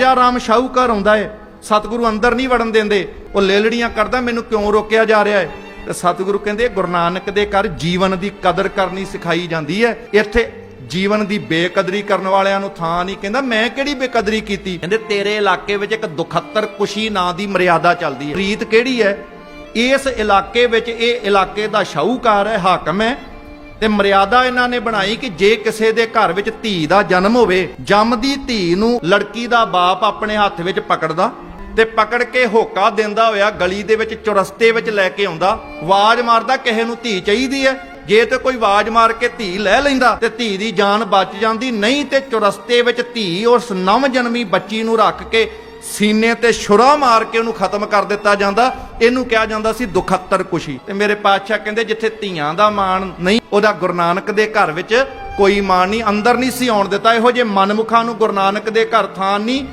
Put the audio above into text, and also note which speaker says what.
Speaker 1: ਰਾਜਾ ਰਾਮ ਸ਼ਾਹੂਕਾਰ ਆਉਂਦਾ ਏ, ਸਤਿਗੁਰੂ ਅੰਦਰ ਨਹੀਂ ਵੜਨ ਦਿੰਦੇ। ਉਹ ਲੇਲੜੀਆਂ ਕਰਦਾ, ਮੈਨੂੰ ਕਿਉਂ ਰੋਕਿਆ ਜਾ ਰਿਹਾ ਏ? ਤੇ ਸਤਿਗੁਰੂ ਕਹਿੰਦੇ, ਗੁਰੂ ਨਾਨਕ ਦੇ ਘਰ ਜੀਵਨ ਦੀ ਕਦਰ ਕਰਨੀ ਸਿਖਾਈ ਜਾਂਦੀ ਹੈ ਇੱਥੇ ਜੀਵਨ ਦੀ ਬੇਕਦਰੀ ਕਰਨ ਵਾਲਿਆਂ ਨੂੰ ਥਾਂ ਨਹੀਂ ਕਹਿੰਦਾ, ਮੈਂ ਕਿਹੜੀ ਬੇਕਦਰੀ ਕੀਤੀ? ਕਹਿੰਦੇ, ਤੇਰੇ ਇਲਾਕੇ ਵਿੱਚ ਇੱਕ ਦੁਖੱਤਰ ਕੁਸ਼ੀ ਨਾਂ ਦੀ ਮਰਿਆਦਾ ਚੱਲਦੀ ਹੈ ਰੀਤ ਕਿਹੜੀ ਹੈ ਇਸ ਇਲਾਕੇ ਵਿੱਚ ਇਹ ਇਲਾਕੇ ਦਾ ਸ਼ਾਹੂਕਾਰ ਹੈ, ਹਾਕਮ ਹੈ। ਤੇ ਮਰਿਆਦਾ ਇਹਨਾਂ ਨੇ ਬਣਾਈ ਕਿ ਜੇ ਕਿਸੇ ਦੇ ਘਰ ਵਿੱਚ ਧੀ ਦਾ ਜਨਮ ਹੋਵੇ ਜੰਮਦੀ ਧੀ ਨੂੰ ਲੜਕੀ ਦਾ ਬਾਪ ਆਪਣੇ ਹੱਥ ਵਿੱਚ ਪਕੜਦਾ ਤੇ ਪਕੜ ਕੇ ਹੋਕਾ ਦਿੰਦਾ ਹੋਇਆ, ਗਲੀ ਦੇ ਵਿੱਚ ਚੁਰਸਤੇ ਵਿੱਚ ਲੈ ਕੇ ਆਉਂਦਾ, ਆਵਾਜ਼ ਮਾਰਦਾ ਕਿਸੇ ਨੂੰ ਧੀ ਚਾਹੀਦੀ ਹੈ। ਜੇ ਤੇ ਕੋਈ ਆਵਾਜ਼ ਮਾਰ ਕੇ ਧੀ ਲੈ ਲੈਂਦਾ ਤੇ ਧੀ ਦੀ ਜਾਨ ਬਚ ਜਾਂਦੀ, ਨਹੀਂ ਤੇ ਚੁਰਸਤੇ ਵਿੱਚ ਧੀ ਉਸ ਨਵ ਜਨਮੀ ਬੱਚੀ ਨੂੰ ਰੱਖ ਕੇ ਸੀਨੇ ਤੇ ਛੁਰਾ ਮਾਰ ਕੇ ਉਹਨੂੰ ਖਤਮ ਕਰ ਦਿੱਤਾ ਜਾਂਦਾ। ਇਹਨੂੰ ਕਿਹਾ ਜਾਂਦਾ ਸੀ ਦੁਖੱਤਰ ਕੁਸ਼ੀ। ਤੇ ਮੇਰੇ ਪਾਤਸ਼ਾਹ ਕਹਿੰਦੇ ਜਿੱਥੇ ਧੀਆਂ ਦਾ ਮਾਣ ਨਹੀਂ, ਉਹਦਾ ਗੁਰੂ ਨਾਨਕ ਦੇ ਘਰ ਵਿੱਚ ਕੋਈ ਮਾਣ ਨਹੀਂ, ਅੰਦਰ ਨਹੀਂ ਸੀ ਆਉਣ ਦਿੱਤਾ। ਇਹੋ ਜੇ ਮਨਮੁਖਾਂ ਨੂੰ ਗੁਰੂ ਨਾਨਕ ਦੇ ਘਰ ਥਾਂ ਨਹੀਂ